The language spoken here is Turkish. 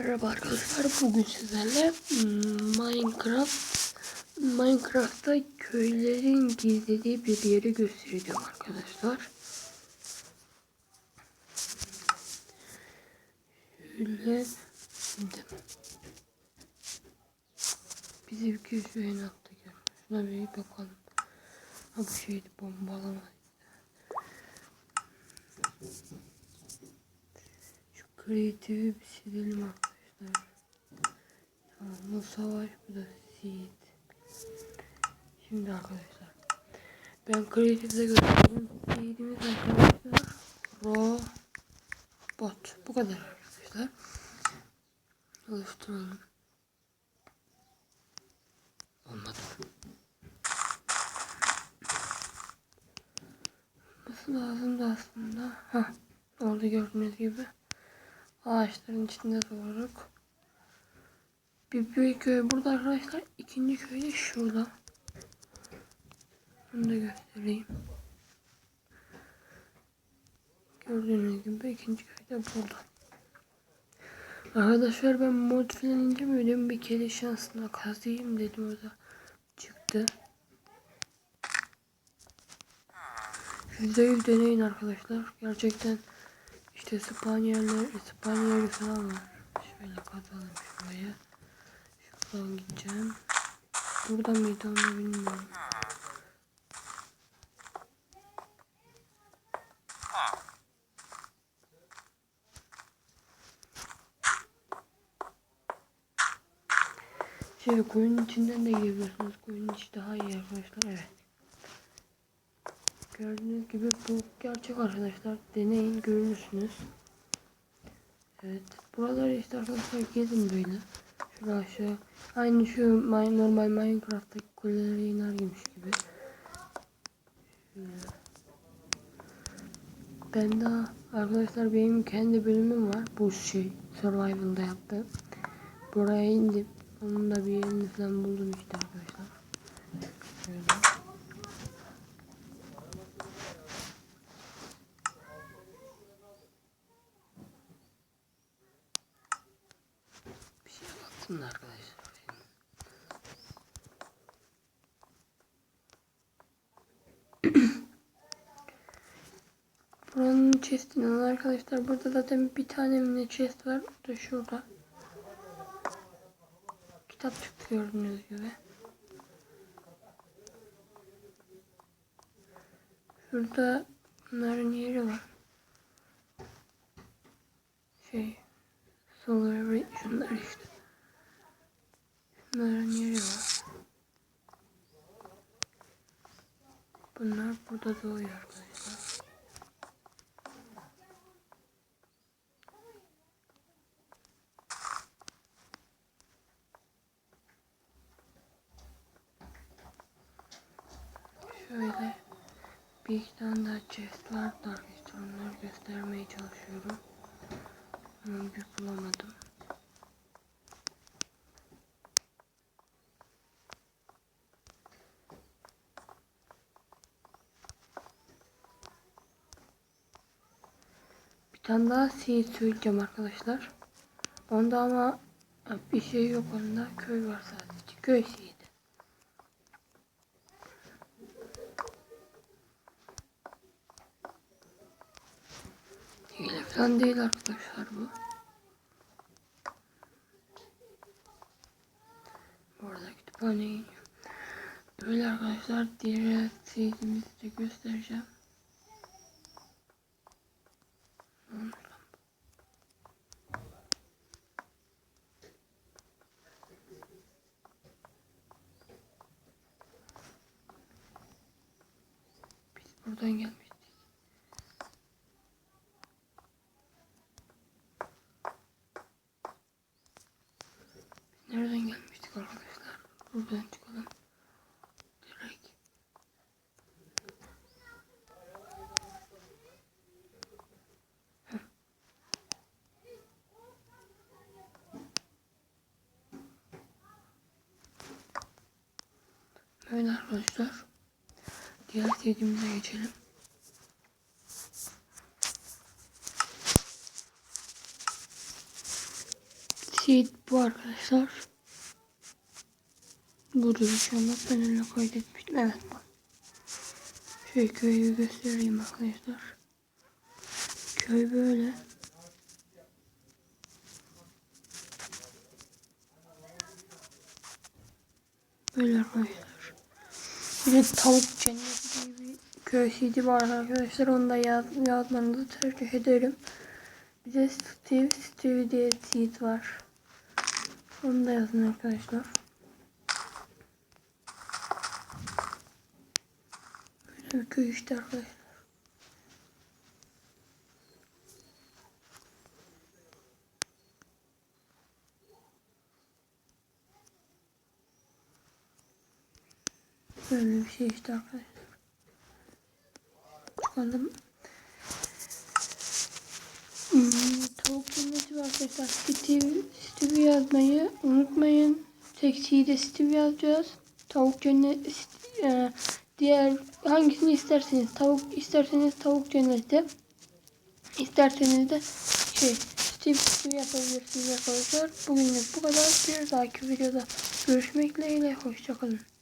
Merhaba arkadaşlar bugün sizlerle hmm, Minecraft Minecraft'ta köylerin gizlediği bir yeri göstereceğim arkadaşlar. Şöyle şimdi bize bir köşeye attı gel. Şuna bir bakalım. Ha bu şeydi bombalama. Şu kreatifi bir silelim arkadaşlar. Tamam bu savaş bu da seed. Şimdi arkadaşlar. Ben kreatifde göstereyim. Seedimiz arkadaşlar. Raw bot. Bu kadar arkadaşlar. Oluşturalım. Olmadı. Nasıl lazım da aslında. Hah. Orada gördüğünüz gibi ağaçların içinde doğrarak bir büyük köy. Burada arkadaşlar ikinci köy de şurada. Bunu da göstereyim. Gördüğünüz gibi ikinci köy de burada. Arkadaşlar ben mod filan incemedim bir kere şansına kazıyım dedim. O da çıktı. Yüzde yüz deneyin arkadaşlar. Gerçekten işte Spanyollar, İspanyol falan var. Şöyle kazalım şuraya. Şuradan gideceğim. Burada mıydı onu bilmiyorum. Şey koyunun içinden de girebilirsiniz. Koyunun içi daha iyi arkadaşlar. Evet. Gördüğünüz gibi bu gerçek arkadaşlar. Deneyin görürsünüz. Evet. Buraları işte arkadaşlar gezin böyle. Şuraya aşağı. Aynı şu normal Minecraft'taki kulelere inermiş gibi. Şöyle. Ben daha arkadaşlar benim kendi bölümüm var. Bu şey Survival'da yaptım. Buraya indim. Onun da bir yerini falan buldum işte arkadaşlar. Şöyle. Da arkadaşlar. Buranın chestinden arkadaşlar burada zaten bir tane mini chest var. O da şurada. Kitap çıktı gördüğünüz gibi. Şurada bunların yeri var. Şey Solar şunlar işte. Bunların yeri var. Bunlar burada doğuyor arkadaşlar. Şöyle bir iki tane daha chest var da arkadaşlar onları göstermeye çalışıyorum. Ama bir bulamadım. Tane daha şey söyleyeceğim arkadaşlar. Onda ama bir şey yok onda. Köy var sadece. Köy şeydi. Hile değil arkadaşlar bu. Bu arada kütüphaneye. Böyle arkadaşlar diğer seyircimizi de göstereceğim. Buradan gelmiştik. Nereden gelmiştik arkadaşlar? Buradan çıkalım. Direkt. Heh. Böyle arkadaşlar. Diğer sevdiğimize geçelim. seed bu arkadaşlar. Burada şu anda ben öyle kaydetmiştim. Evet bu. Şöyle köyü göstereyim arkadaşlar. Köy böyle. Böyle arkadaşlar. Bir de tavuk cenneti diye bir köy seedi var arkadaşlar. Onu da yaz, yazmanızı tercih ederim. Bir de Steve, Steve diye seed var. Onu da yazın arkadaşlar. Böyle bir köy işte arkadaşlar. Böyle bir şey işte arkadaşlar. Hmm, tavuk cenneti var arkadaşlar. Steve, Steve yazmayı unutmayın. Seksiyi de Steve yazacağız. Tavuk cenneti e, diğer hangisini isterseniz tavuk isterseniz tavuk cenneti isterseniz de şey Steve Steve yapabilirsiniz arkadaşlar. Bugünlük bu kadar. Bir dahaki videoda görüşmek dileğiyle. Hoşçakalın.